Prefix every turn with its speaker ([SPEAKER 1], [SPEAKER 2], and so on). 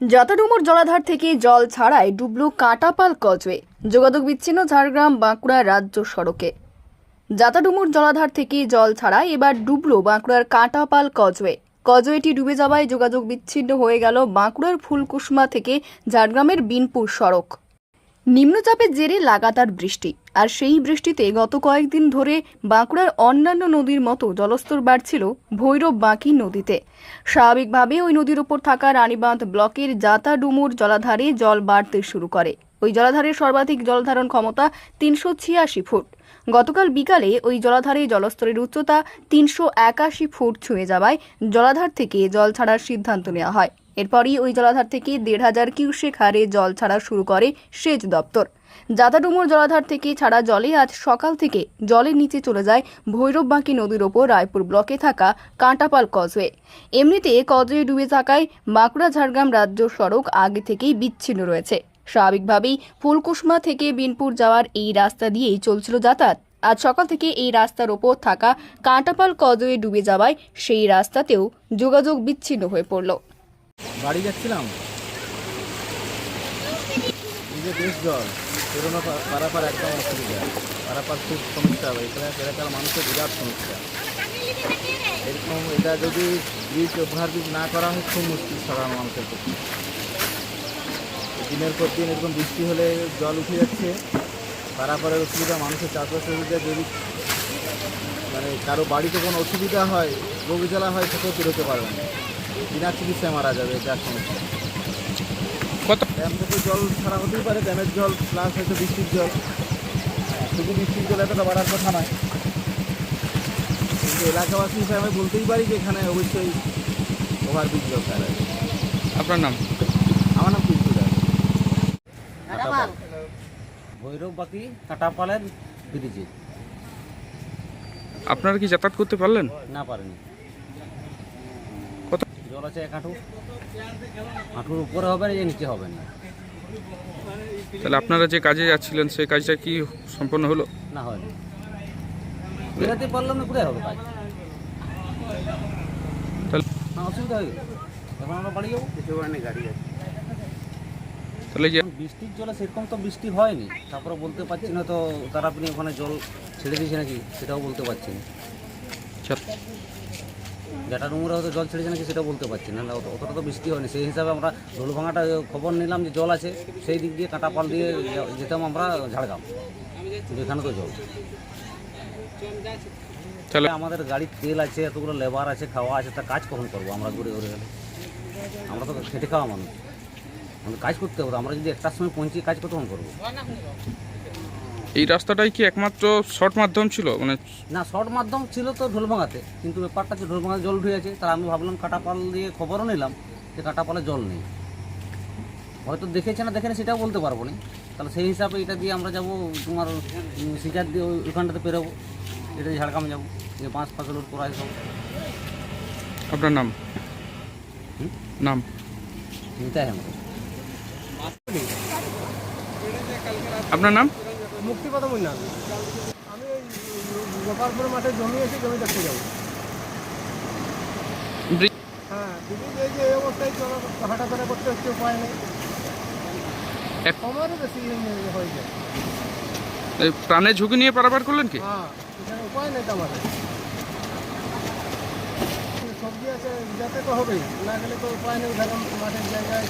[SPEAKER 1] যাতাডুমুর জলাধার থেকে জল ছাড়ায় ডুবল কাঁটাপাল কজওয়ে যোগাযোগ বিচ্ছিন্ন ঝাড়গ্রাম, বাঁকুড়া রাজ্য সড়কে। জাতাডুমুর জলাধার থেকে জল ছাড়ায় এবার ডুবল বাঁকুড়ার কাঁটাপাল কজওয়ে কজওয়েটি ডুবে যাওয়ায় যোগাযোগ বিচ্ছিন্ন হয়ে গেল বাঁকুড়ার ফুলকুসমা থেকে ঝাড়গ্রামের বিনপুর সড়ক। নিম্নচাপের জেরে লাগাতার বৃষ্টি। আর সেই বৃষ্টিতে গত কয়েকদিন ধরে বাঁকুড়ার অন্যান্য নদীর মতো জলস্তর বাড়ছিল ভৈরব বাঁকি নদীতে। স্বাভাবিকভাবে ওই নদীর ওপর থাকা রানীবাঁধ ব্লকের জাতাডুমুর জলাধারে জল বাড়তে শুরু করে। ওই জলাধারের সর্বাধিক জলধারণ ক্ষমতা তিনশো ছিয়াশি ফুট। গতকাল বিকালে ওই জলাধারে জলস্তরের উচ্চতা তিনশো একাশি ফুট ছুঁয়ে যাওয়ায় জলাধার থেকে জল ছাড়ার সিদ্ধান্ত নেওয়া হয়। এরপরই ওই জলাধার থেকে দেড় হাজার কিউসেক হারে জল ছাড়া শুরু করে সেচ দপ্তর। জাতাডুমুর জলাধার থেকে ছাড়া জলে আজ সকাল থেকে জলের নিচে চলে যায় ভৈরববাঁকি নদীর ওপর রায়পুর ব্লকে থাকা কাঁটাপাল কজওয়ে এমনিতে কজওয়ে ডুবে থাকায় বাঁকুড়া, ঝাড়গ্রাম রাজ্য সড়ক আগে থেকেই বিচ্ছিন্ন রয়েছে। স্বাভাবিকভাবেই ফুলকুসমা থেকে বিনপুর যাওয়ার এই রাস্তা দিয়েই চলছিল যাতায়াত। আজ সকাল থেকে এই রাস্তার ওপর থাকা কাঁটাপাল কজওয়ে ডুবে যাওয়ায় সেই রাস্তাতেও যোগাযোগ বিচ্ছিন্ন হয়ে পড়ল।
[SPEAKER 2] বাড়ি যাচ্ছিলাম? যে বেশ জল পেরোনো পারাপার একদম অসুবিধা। পারাপার খুব সমস্যা হবে এখানে এলাকার মানুষের বিরাট সমস্যা। এরকম এটা যদি ব্রিজ ওভারব্রিজ না করা হয়, খুব মুশকিল সাধারণ মানুষের পক্ষে। দিনের পর দিন এরকম বৃষ্টি হলে জল উঠে যাচ্ছে। পারাপারের অসুবিধা, মানুষের চাষবাসের অসুবিধা, যদি মানে কারও বাড়িতে কোনো অসুবিধা হয়, রোগ জ্বালা হয়, সেটাও বেরোতে পারবে না। বিনা চিকিৎসায় মারা যাবে, যার সমস্যা
[SPEAKER 3] কত?
[SPEAKER 2] ড্যাম থেকে জল ছাড়া হতেই পারে ড্যামের জল প্লাস হয়তো বৃষ্টির জল। শুধু বৃষ্টির জল এতটা বাড়ার কথা নয়। কিন্তু এলাকাবাসী হিসাবে আমি বলতেই পারি যে এখানে অবশ্যই ওভারব্রিজ দরকার আছে।
[SPEAKER 3] আপনার নাম?
[SPEAKER 2] আমার নাম পিন্টু
[SPEAKER 4] ভৈরব বাকি কাটাপালের ব্রিজে।
[SPEAKER 3] আপনারা কি যাতায়াত করতে পারলেন?
[SPEAKER 4] না পারেনি। জল আছে এক হাঁটু হাঁটুর উপরে হবে না যে নিচে হবে না।
[SPEAKER 3] তাহলে আপনারা যে কাজে যাচ্ছিলেন সেই কাজটা কি সম্পন্ন হলো?
[SPEAKER 4] না হয়নি। বেরোতে পারলাম না কোথায় হবে কাজ।
[SPEAKER 3] তাহলে
[SPEAKER 4] না অসুবিধা হয়ে গেল। এখন আমরা বাড়ি যাব।
[SPEAKER 2] গাড়ি আছে।
[SPEAKER 3] তাহলে যে
[SPEAKER 4] বৃষ্টির জলে সেরকম তো বৃষ্টি হয়নি। তারপরে বলতে পারছি না তো তারা আপনি ওখানে জল ছেড়ে দিয়েছে নাকি সেটাও বলতে পারছি না। যেটা ডুমুরে হয়তো জল ছেড়েছে নাকি সেটা বলতে পারছি না। না অতটা তো বৃষ্টি হয়নি। সেই হিসাবে আমরা ভাঙাটা খবর নিলাম যে জল আছে। সেই দিক দিয়ে কাঁটাপাল দিয়ে যেতাম আমরা ঝাড়গ্রাম। যেখানে তো জল।
[SPEAKER 3] তাহলে
[SPEAKER 4] আমাদের গাড়ির তেল আছে এতগুলো লেবার আছে খাওয়া আছে তা কাজ কখন করব আমরা ঘুরে ঘুরে? গেলে আমরা তো খেটে খাওয়া মানুষ। আমাদের কাজ করতে হবে। আমরা যদি একটার সময় পৌঁছে কাজ কতক্ষণ করব?
[SPEAKER 3] এই রাস্তাটাই কি একমাত্র শর্ট মাধ্যম ছিল? মানে
[SPEAKER 4] না শর্ট মাধ্যম ছিল তো ঢোলভাঙাতে কিন্তু ব্যাপারটা হচ্ছে ঢোলভাঙাতে জল উঠে আছে তার আমি ভাবলাম কাটাপাল দিয়ে খবরও নিলাম যে কাটাপালে জল নেই। হয়তো দেখেছে না দেখেনি সেটাও বলতে পারব না। তাহলে সেই হিসাবে এটা দিয়ে আমরা যাব তোমার সিজার দিয়ে ওই- ওইখানটাতে পেরোবো এটা দিয়ে ঝাড়গ্রাম যাব যে বাঁশ ফাঁসল করা আছে সব।
[SPEAKER 3] আপনার নাম? নাম?
[SPEAKER 4] আমাদের
[SPEAKER 3] আপনার নাম?
[SPEAKER 5] মুক্তিপাদামই না আমি ওই গোপালপুর মাঠে জমি এসে জমি দেখতে যাব হ্যাঁ এই অবস্থায় করতে হচ্ছে উপায় নেই। বেশি হয়ে যায়।
[SPEAKER 3] প্রাণে ঝুঁকি নিয়ে পারাপার করলেন কি?
[SPEAKER 5] হ্যাঁ উপায় নেই তো সবজি আছে যাতে তো হবেই না গেলে তো উপায় নেই মাঠের জায়গায়।